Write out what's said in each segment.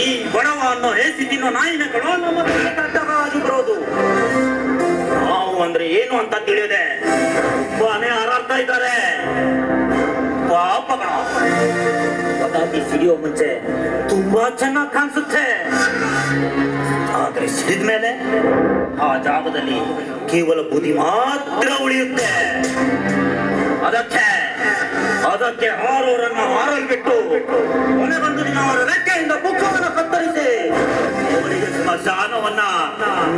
ಈ ಬಡವ ಅನ್ನೋ ಹೇಸಿ ತಿನ್ನೋ ನಾಯಿನಗಳು ನಮ್ಮ ಬರೋದು. ನಾವು ಅಂದ್ರೆ ಏನು ಅಂತ ತಿಳಿಯದೆ. ತುಂಬಾನೇ ಹಾರಾಡ್ತಾ ಇದ್ದಾರೆ. ಪಾಪಗಳ ಸಿಡಿಯೋ ಮುಂಚೆ ತುಂಬಾ ಚೆನ್ನಾಗಿ ಕಾಣಿಸುತ್ತೆ. ಆದ್ರೆ ಸಿಡಿದ್ಮೇಲೆ ಆ ಜಾಗದಲ್ಲಿ ಕೇವಲ ಬುದ್ಧಿ ಮಾತ್ರ ಉಳಿಯುತ್ತೆ. ಅದಕ್ಕೆ ಅದಕ್ಕೆ ಆರೋರನ್ನ ಹಾರಲ್ ಬಿಟ್ಟು ಕೊನೆಗೊಂದು ದಿನ ಅವರ ರೆಕ್ಕೆಯಿಂದ ಮುಖವನ್ನು ಕತ್ತರಿಸಿ. ಅವರಿಗೆ ಸ್ಮಶಾನವನ್ನ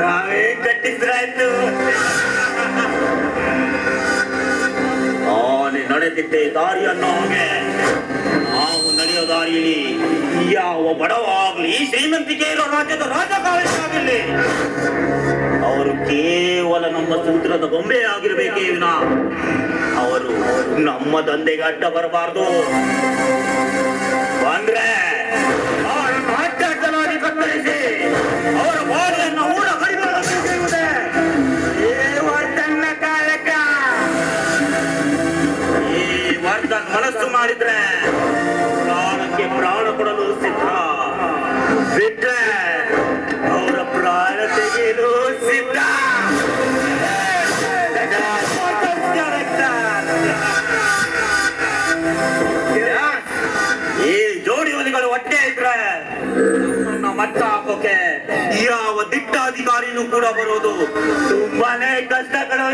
ನಾವೇ ಕಟ್ಟಿದ್ರಾಯ್ತು ಆನೆ ನಡೆದಿದ್ದೆ ದಾರಿಯನ್ನು ಹಾಗೆ ನಾವು ನಡೆಯೋ ದಾರಿಯಲ್ಲಿ ಯಾವ ಬಡವಾಗಲಿ ಶ್ರೀಮಂತಿಕೆ ಇರೋ ರಾಜ್ಯದ ರಾಜಕಾರಣಿಯಾಗಲಿ ಅವರು ಕೇವಲ ನಮ್ಮ ಸೂತ್ರದ ಗೊಂಬೆ ಆಗಿರಬೇಕೇ ವಿನ. ಅವರು ನಮ್ಮ ದಂಧೆಗೆ ಅಡ್ಡ ಬರಬಾರ್ದು. ಬಂದ್ರೆ ಯಾವ ದಿಟ್ಟಾಧಿಕಾರಿನೂ ಕೂಡ ಬರೋದು ತುಂಬಾನೇ ಕಷ್ಟಗಳು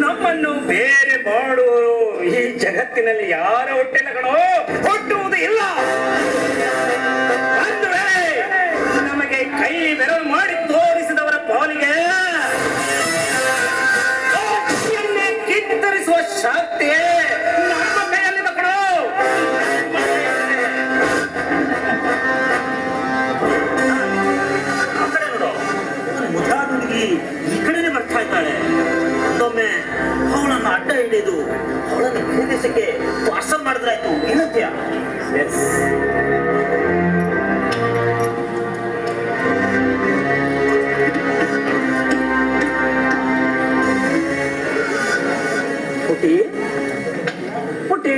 ನಮ್ಮನ್ನು ಬೇರೆ ಮಾಡುವರು ಈ ಜಗತ್ತಿನಲ್ಲಿ ಯಾರ ಹೊಟ್ಟೆ ಕಣೋ. ಹುಟ್ಟುವುದು ಇದು ಅವಳನ್ನು ಬೇರೆ ದೇಶಕ್ಕೆ ಪಾರ್ಸಲ್ ಮಾಡಿದ್ರಾಯ್ತು. ಏನಂತೀಯ? ಪುಟಿ ಪುಟಿ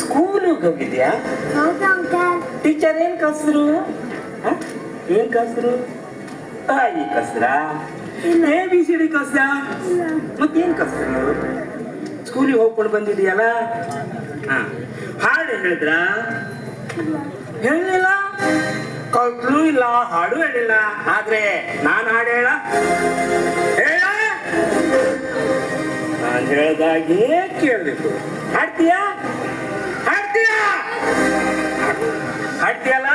ಸ್ಕೂಲಿಗೆ ಹೋಗಿದ್ಯಾ? ಹೌದು ಟೀಚರ್ ಏನ್ ಕಲ್ಸಿದ್ರು? ಹ? ಏನ್ ಕಲ್ಸಿದ್ರು? ತಾಯಿ ಕಸ್ರಾ ಇನ್ನ ಎ ಬಿ ಸಿ ಡಿ ಕಲ್ಸ್ದ ಮತ್ತೇನ್ ಕಲ್ಸಿದ್ರು? ಸ್ಕೂಲಿಗೆ ಹೋಗ್ಕೊಂಡು ಬಂದಿದೆಯಲ್ಲ. ಹಾಡು ಹೇಳಿದ್ರ? ಹೇಳಿಲ್ಲ. ಕಲ್ತ್ರು ಇಲ್ಲ ಹಾಡು ಹೇಳಿಲ್ಲ. ಆದ್ರೆ ನಾನು ಹಾಡು ಹೇಳ. ಹೇಳ. ನಾನು ಹೇಳ್ದಾಗೆ ಕೇಳಬೇಕು. ಹಾಡ್ತೀಯಾ? ಹಾಡ್ತೀಯಾ? ಹಾಡ್ತೀಯಲ್ಲ?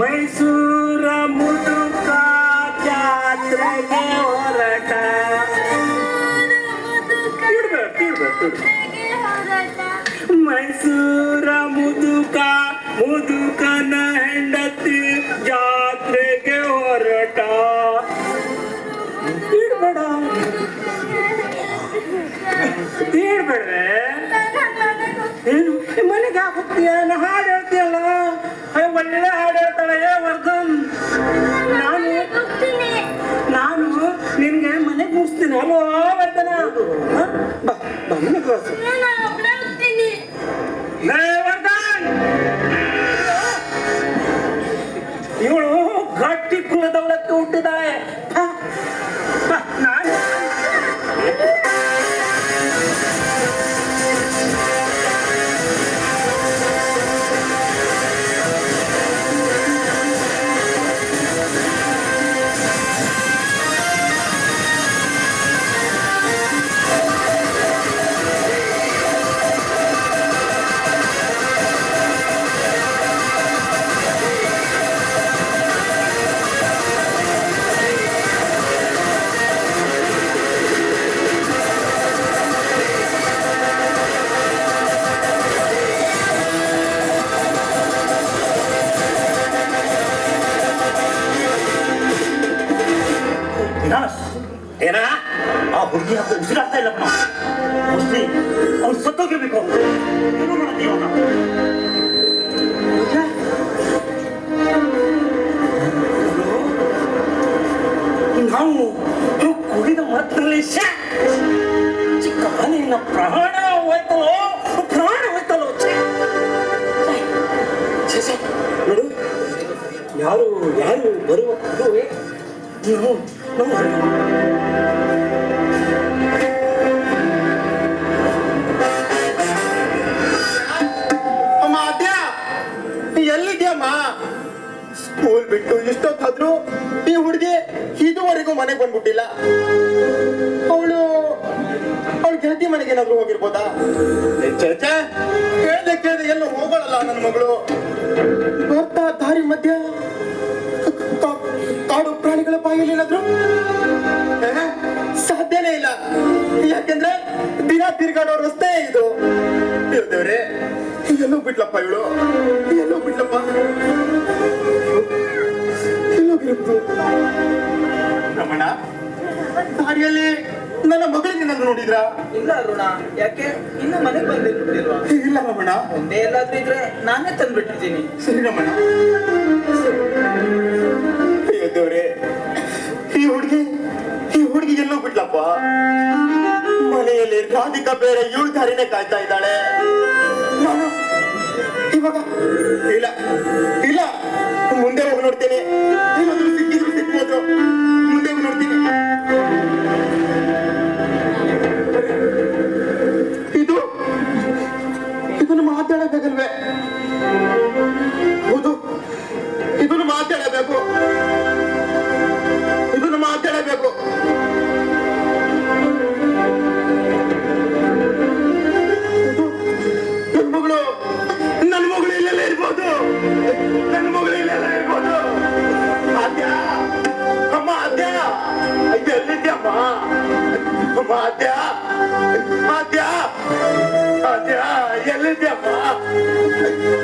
ಮೈಸೂರ ಮುದುಕ ಜಾತ್ರೆಗೆ ಇಡ್ಬೇಡ್ವೆ ಏನು? ಮನೆಗೆ ಹೋಗ್ತೀಯ ನಾ ಹಾಡು ಹೇಳ್ತೀಯಲ್ಲ? ಒಳ್ಳೆ ಹಾಡು ಹೇಳ್ತಾಳೆ ವರ್ಧನ್. ನಾನು ನಾನು ನಿನ್ಗೆ ಮನೆಗೆ ಮುಗಿಸ್ತೀನಿ. ಅಲ್ವೋ ವರ್ಧನ? ಬಾ ಬಾ ಮನೆಗೆ ಅವ್ರು ಸತ್ತೋಗಿರ್ಬೇಕು. ಏನು ಮಾಡುತ್ತೆ ಇವಾಗ ನಾವು ಕುಡಿದ ಮಾತ್ರದಲ್ಲಿ ಚಿಕ್ಕನಿನ ಪ್ರಾಣ ಹೋಯ್ತಲೋ ಪ್ರಾಣ ಹೋಯ್ತಲೋ ನೋಡು, ಯಾರು ಯಾರು ಬರುವ ನಾವು ಬಿಟ್ಟು ಇಷ್ಟೊತ್ತಾದ್ರೂ ಈ ಹುಡುಗಿ ಇದುವರೆಗೂ ಮನೆಗೆ ಬಂದ್ಬಿಟ್ಟಿಲ್ಲ. ಅವಳು ಅವಳು ಗೆಳತಿ ಮನೆಗೆ ಏನಾದ್ರೂ ಹೋಗಿರ್ಬೋದಾ? ಕೇಳ್ದೆ ಕೇಳ್ದೆ ಎಲ್ಲ ಹೋಗೋಳಲ್ಲ ನನ್ನ ಮಗಳು. ಬರ್ತಾ ದಾರಿ ಮಧ್ಯ ಕಾಡು ಪ್ರಾಣಿಗಳ ಬಾಯಲ್ಲಿ ಏನಾದ್ರು? ಸಾಧ್ಯನೇ ಇಲ್ಲ. ಯಾಕೆಂದ್ರೆ ದಿನ ತಿರ್ಗಾಡೋ ರಸ್ತೆ ಇದು. ಎಲ್ಲೋ ಬಿಟ್ಲಪ್ಪ ಇವಳು. ಎಲ್ಲೋ ಬಿಟ್ಲಪ್ಪ. ಬಿರುತ್ತು ರಮಣ ದಾರಿಯಲ್ಲಿ ನನ್ನ ಮಗಳಿಗೆ ನಾನು ನೋಡಿದ್ರಾ? ಇಲ್ಲ ಅರುಣ ಯಾಕೆ? ಇನ್ನು ಮನೆಗೆ ಬಂದಿರ್ಬಿಟ್ಟಿಲ್ವಾ ಇಲ್ಲ ರಮಣ. ಒಂದೇ ಎಲ್ಲಾದ್ರೂ ಇದ್ರೆ ನಾನೇ ತಂದ್ಬಿಟ್ಟಿದ್ದೀನಿ. ಸರಿ ರಮಣ. ದೇವ್ರೆ ಈ ಹುಡುಗಿ ಈ ಹುಡುಗಿ ಎಲ್ಲೋ ಬಿಟ್ಲಪ್ಪ ಮನೆಯಲ್ಲಿ ರಾಧಿಕಾ ಬೇರೆ ಇವಳು ದಾರಿನೇ ಕಾಯ್ತಾ ಇದ್ದಾಳೆ. ಇವಾಗ ಇಲ್ಲ ಇಲ್ಲ. ನೋಡ್ತೀನಿ up.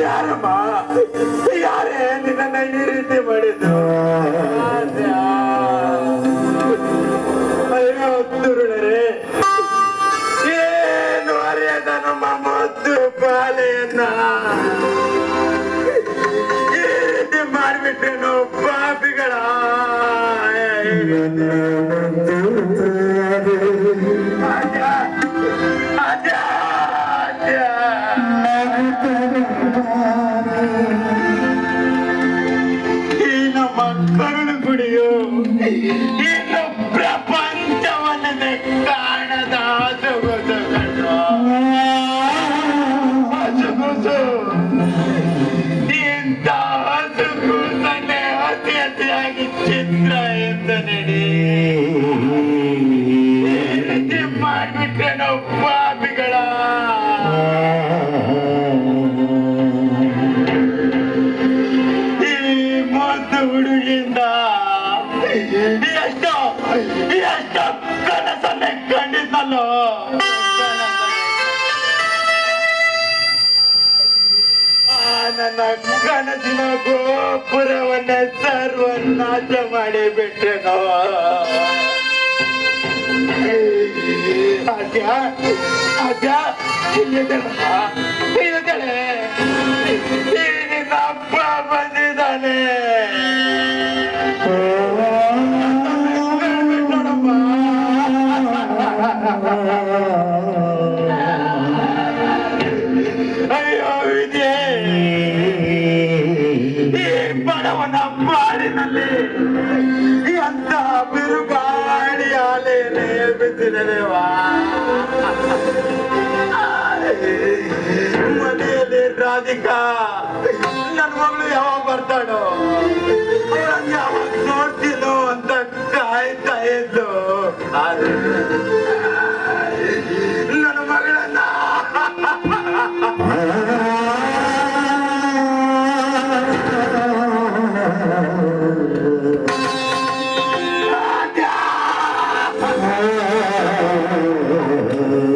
ಯಾರಮ್ಮ ಯಾರೇ ನಿನ್ನ ಈ ರೀತಿ ಮಾಡಿದ್ದು ದುರುಳರೆ ಏನು ಅರಿಯದ ನಮ್ಮ ಮುದ್ದು ಬಾಲೆಯನ್ನ ಈ ರೀತಿ ಮಾಡ್ಬಿಟ್ಟೇನು ಪಾಪಿಗಳ ಇಂಥ ಹಸುಗುಸನ್ನೇ ಅತಿ ಅತಿಯಾಗಿ ಚಿತ್ರ ಎಂದು ನಡಿ. ಮಾಡ್ಬಿಟ್ರೆ ನಾವು ಪಾಪಿಗಳ? ಈ ಮುದ್ದು ಹುಡುಗಿಯಿಂದ ಎಷ್ಟು ಎಷ್ಟು ಕನಸನ್ನೇ ಕಂಡಿದ್ದಲ್ಲೋ? ಕನಸಿನ ಗೋಪುರವನ್ನ ಸರ್ವನಾಶ ಮಾಡಿಬಿಟ್ಟೆನೋ ಅಜ್ಜ ಅಜ್ಜ ಇಲ್ಲಿದ್ದಾಳಮ್ಮ ಇಲ್ಲಿದ್ದಾಳೆ ನಿನ್ನ ಅಪ್ಪ ಬಂದಿದ್ದಾನೆ ರಾಧಿಕಾ ನನ್ನ ಮಗಳು ಯಾವಾಗ ಬರ್ತಾಳೋ? ಯಾವಾಗ ನೋಡ್ತೀನೋ ಅಂತ ಕಾಯ್ತಾ ಇದ್ದು. ಆದ್ರೆ ನನ್ನ ಮಗಳನ್ನ ನಾನು